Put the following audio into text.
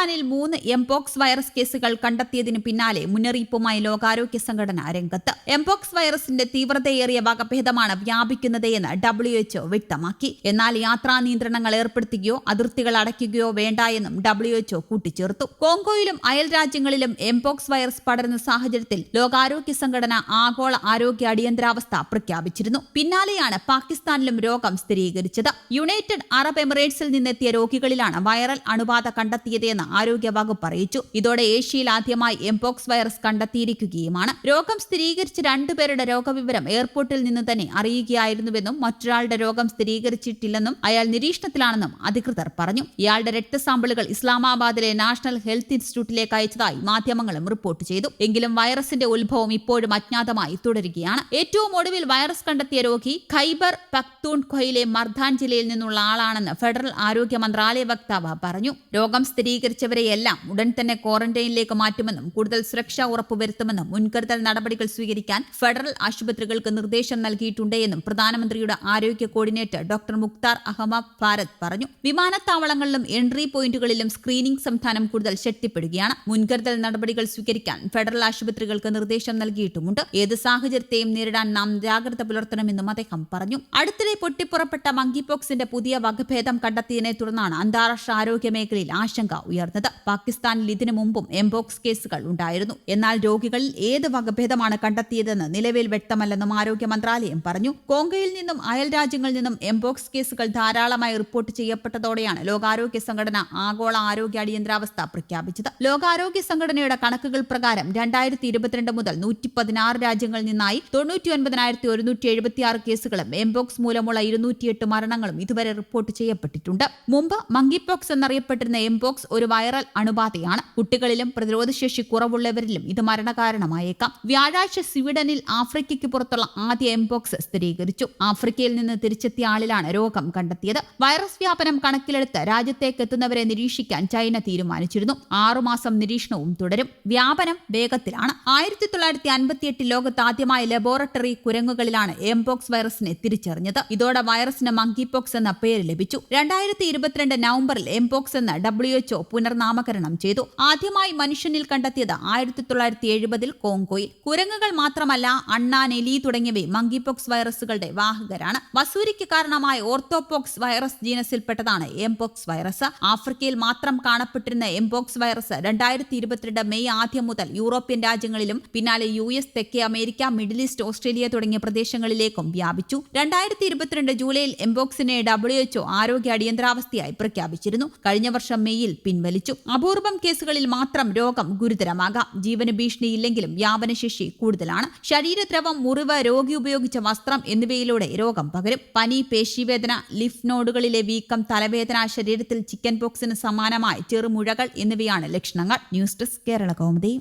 പാകിസ്ഥാനിൽ മൂന്ന് mpox virus കേസുകൾ കണ്ടെത്തിയതിന് പിന്നാലെ മുന്നറിയിപ്പുമായി ലോകാരോഗ്യ സംഘടന രംഗത്ത്. എംപോക്സ് വൈറസിന്റെ തീവ്രതയേറിയ വകഭേദമാണ് വ്യാപിക്കുന്നതെന്ന് ഡബ്ല്യു എച്ച്ഒ വ്യക്തമാക്കി. എന്നാൽ യാത്രാ നിയന്ത്രണങ്ങൾ ഏർപ്പെടുത്തുകയോ അതിർത്തികൾ അടയ്ക്കുകയോ വേണ്ട എന്നും ഡബ്ല്യു എച്ച്ഒ കൂട്ടിച്ചേർത്തു. കോങ്കോയിലും അയൽ രാജ്യങ്ങളിലും എംപോക്സ് വൈറസ് പടരുന്ന സാഹചര്യത്തിൽ ലോകാരോഗ്യ സംഘടന ആഗോള ആരോഗ്യ അടിയന്തരാവസ്ഥ പ്രഖ്യാപിച്ചിരുന്നു. പിന്നാലെയാണ് പാകിസ്ഥാനിലും രോഗം സ്ഥിരീകരിച്ചത്. യുണൈറ്റഡ് അറബ് എമിറേറ്റ്സിൽ നിന്നെത്തിയ രോഗികളിലാണ് വൈറൽ അണുബാധ കണ്ടെത്തിയതെന്ന് ആരോഗ്യ വകുപ്പ് അറിയിച്ചു. ഇതോടെ ഏഷ്യയിൽ ആദ്യമായി എംപോക്സ് വൈറസ് കണ്ടെത്തിയിരിക്കുകയുമാണ്. രോഗം സ്ഥിരീകരിച്ച രണ്ടുപേരുടെ രോഗവിവരം എയർപോർട്ടിൽ നിന്ന് തന്നെ അറിയുകയായിരുന്നുവെന്നും മറ്റൊരാളുടെ രോഗം സ്ഥിരീകരിച്ചിട്ടില്ലെന്നും അയാൾ നിരീക്ഷണത്തിലാണെന്നും അധികൃതർ പറഞ്ഞു. ഇയാളുടെ രക്തസാമ്പിളുകൾ ഇസ്ലാമാബാദിലെ നാഷണൽ ഹെൽത്ത് ഇൻസ്റ്റിറ്റ്യൂട്ടിലേക്ക് അയച്ചതായി മാധ്യമങ്ങളും റിപ്പോർട്ട് ചെയ്തു. എങ്കിലും വൈറസിന്റെ ഉത്ഭവം ഇപ്പോഴും അജ്ഞാതമായി തുടരുകയാണ്. ഏറ്റവും ഒടുവിൽ വൈറസ് കണ്ടെത്തിയ രോഗി ഖൈബർ പക്തൂൺഖൊയിലെ മർദാൻ ജില്ലയിൽ നിന്നുള്ള ആളാണെന്ന് ഫെഡറൽ ആരോഗ്യ മന്ത്രാലയ വക്താവ് പറഞ്ഞു. രോഗം സ്ഥിരീകരിച്ചവരെയെല്ലാം ഉടൻ തന്നെ ക്വാറന്റൈനിലേക്ക് മാറ്റുമെന്നും കൂടുതൽ സുരക്ഷ ഉറപ്പുവരുത്തുമെന്നും മുൻകരുതൽ നടപടികൾ സ്വീകരിക്കാൻ ഫെഡറൽ ആശുപത്രികൾക്ക് നിർദ്ദേശം നൽകിയിട്ടുണ്ട് എന്നും പ്രധാനമന്ത്രിയുടെ ആരോഗ്യ കോർഡിനേറ്റർ ഡോക്ടർ മുക്താർ അഹമ്മദ് ഭാരത് പറഞ്ഞു. വിമാനത്താവളങ്ങളിലും എൻട്രി പോയിന്റുകളിലും സ്ക്രീനിംഗ് സംവിധാനം കൂടുതൽ ശക്തിപ്പെടുകയാണ്. മുൻകരുതൽ നടപടികൾ സ്വീകരിക്കാൻ ഫെഡറൽ ആശുപത്രികൾക്ക് നിർദ്ദേശം നൽകിയിട്ടുമുണ്ട്. ഏത് സാഹചര്യത്തെയും നേരിടാൻ നാം ജാഗ്രത പുലർത്തണമെന്നും അദ്ദേഹം പറഞ്ഞു. അടുത്തിടെ പൊട്ടിപ്പുറപ്പെട്ട മങ്കിപോക്സിന്റെ പുതിയ വകഭേദം കണ്ടെത്തിയതിനെ തുടർന്നാണ് അന്താരാഷ്ട്ര ആരോഗ്യ മേഖലയിൽ ആശങ്ക ഉയർന്നത്. പാകിസ്ഥാനിൽ ഇതിനു മുമ്പും എംബോക്സ് കേസുകൾ ഉണ്ടായിരുന്നു. എന്നാൽ രോഗികളിൽ ഏത് വകഭേദമാണ് കണ്ടെത്തിയതെന്ന് നിലവിൽ വ്യക്തമല്ലെന്നും ആരോഗ്യ മന്ത്രാലയം പറഞ്ഞു. കോങ്കയിൽ നിന്നും അയൽ രാജ്യങ്ങളിൽ നിന്നും എംബോക്സ് കേസുകൾ ധാരാളമായി റിപ്പോർട്ട് ചെയ്യപ്പെട്ടതോടെയാണ് ലോകാരോഗ്യ സംഘടന ആഗോള ആരോഗ്യ അടിയന്തരാവസ്ഥ പ്രഖ്യാപിച്ചത്. ലോകാരോഗ്യ സംഘടനയുടെ കണക്കുകൾ പ്രകാരം രണ്ടായിരത്തി ഇരുപത്തിരണ്ട് മുതൽ നൂറ്റി പതിനാറ് രാജ്യങ്ങളിൽ നിന്നായി തൊണ്ണൂറ്റി ഒൻപതിനായിരത്തി ഒരുന്നൂറ്റി എഴുപത്തിയാറ് കേസുകളും എംബോക്സ് മൂലമുള്ള ഇരുന്നൂറ്റിയെട്ട് മരണങ്ങളും ഇതുവരെ റിപ്പോർട്ട് ചെയ്യപ്പെട്ടിട്ടുണ്ട്. മുമ്പ് മങ്കിപോക്സ് എന്നറിയപ്പെട്ടിരുന്ന എംബോക്സ് ഒരു വൈറൽ അണുബാധയാണ്. കുട്ടികളിലും പ്രതിരോധശേഷി കുറവുള്ളവരിലും ഇത് മരണകാരണമായേക്കാം. വ്യാഴാഴ്ച സ്വീഡനിൽ ആഫ്രിക്കയ്ക്ക് പുറത്തുള്ള ആദ്യ എംപോക്സ് സ്ഥിരീകരിച്ചു. ആഫ്രിക്കയിൽ നിന്ന് തിരിച്ചെത്തിയ ആളിലാണ് രോഗം കണ്ടെത്തിയത്. വൈറസ് വ്യാപനം കണക്കിലെടുത്ത് രാജ്യത്തേക്ക് എത്തുന്നവരെ നിരീക്ഷിക്കാൻ ചൈന തീരുമാനിച്ചിരുന്നു. ആറുമാസം നിരീക്ഷണവും തുടരും. വ്യാപനം വേഗത്തിലാണ്. ആയിരത്തി തൊള്ളായിരത്തി അൻപത്തിയെട്ടിൽ ലോകത്ത് ആദ്യമായി ലബോറട്ടറി കുരങ്ങുകളിലാണ് എംപോക്സ് വൈറസിനെ തിരിച്ചറിഞ്ഞത്. ഇതോടെ വൈറസിന് മങ്കിപോക്സ് എന്ന പേര് ലഭിച്ചു. രണ്ടായിരത്തി ഇരുപത്തിരണ്ട് നവംബറിൽ എംപോക്സ് എന്ന ഡബ്ല്യു എച്ച്ഒ പുനർനാമകരണം ചെയ്തു. ആദ്യമായി മനുഷ്യനിൽ കണ്ടെത്തിയത് ആയിരത്തി തൊള്ളായിരത്തി എഴുപതിൽ കോങ്കോയിൽ. കുരങ്ങുകൾ മാത്രമല്ല അണ്ണാൻ എലി തുടങ്ങിയവയും മങ്കിപോക്സ് വൈറസുകളുടെ വാഹകരാണ്. വസൂരിക്ക് കാരണമായ ഓർത്തോപോക്സ് വൈറസ് ജീനസിൽപ്പെട്ടതാണ് എംപോക്സ് വൈറസ്. ആഫ്രിക്കയിൽ മാത്രം കാണപ്പെട്ടിരുന്ന എംപോക്സ് വൈറസ് രണ്ടായിരത്തി ഇരുപത്തിരണ്ട് മെയ് ആദ്യം മുതൽ യൂറോപ്യൻ രാജ്യങ്ങളിലും പിന്നാലെ യു എസ് തെക്കേ അമേരിക്ക മിഡിൽ ഈസ്റ്റ് ഓസ്ട്രേലിയ തുടങ്ങിയ പ്രദേശങ്ങളിലേക്കും വ്യാപിച്ചു. രണ്ടായിരത്തി ഇരുപത്തിരണ്ട് ജൂലൈയിൽ എംപോക്സിനെ ഡബ്ല്യു എച്ച്ഒ ആരോഗ്യ അടിയന്തരാവസ്ഥയായി പ്രഖ്യാപിച്ചിരുന്നു. കഴിഞ്ഞ വർഷം മെയ്യിൽ പിൻവലിച്ചു. അപൂർവം കേസുകളിൽ മാത്രം രോഗം ഗുരുതരമാകാം. ജീവന് ഭീഷണിയില്ലെങ്കിലും വ്യാപനശേഷി കൂടുതലാണ്. ശരീരദ്രവം മുറിവ് രോഗി ഉപയോഗിച്ച വസ്ത്രം എന്നിവയിലൂടെ രോഗം പകരും. പനി പേശിവേദന ലിഫ് നോഡുകളിലെ വീക്കം തലവേദന ശരീരത്തിൽ ചിക്കൻ പോക്സിന് സമാനമായ ചെറുമുഴകൾ എന്നിവയാണ് ലക്ഷണങ്ങൾ. News desk Kerala Kaumudi.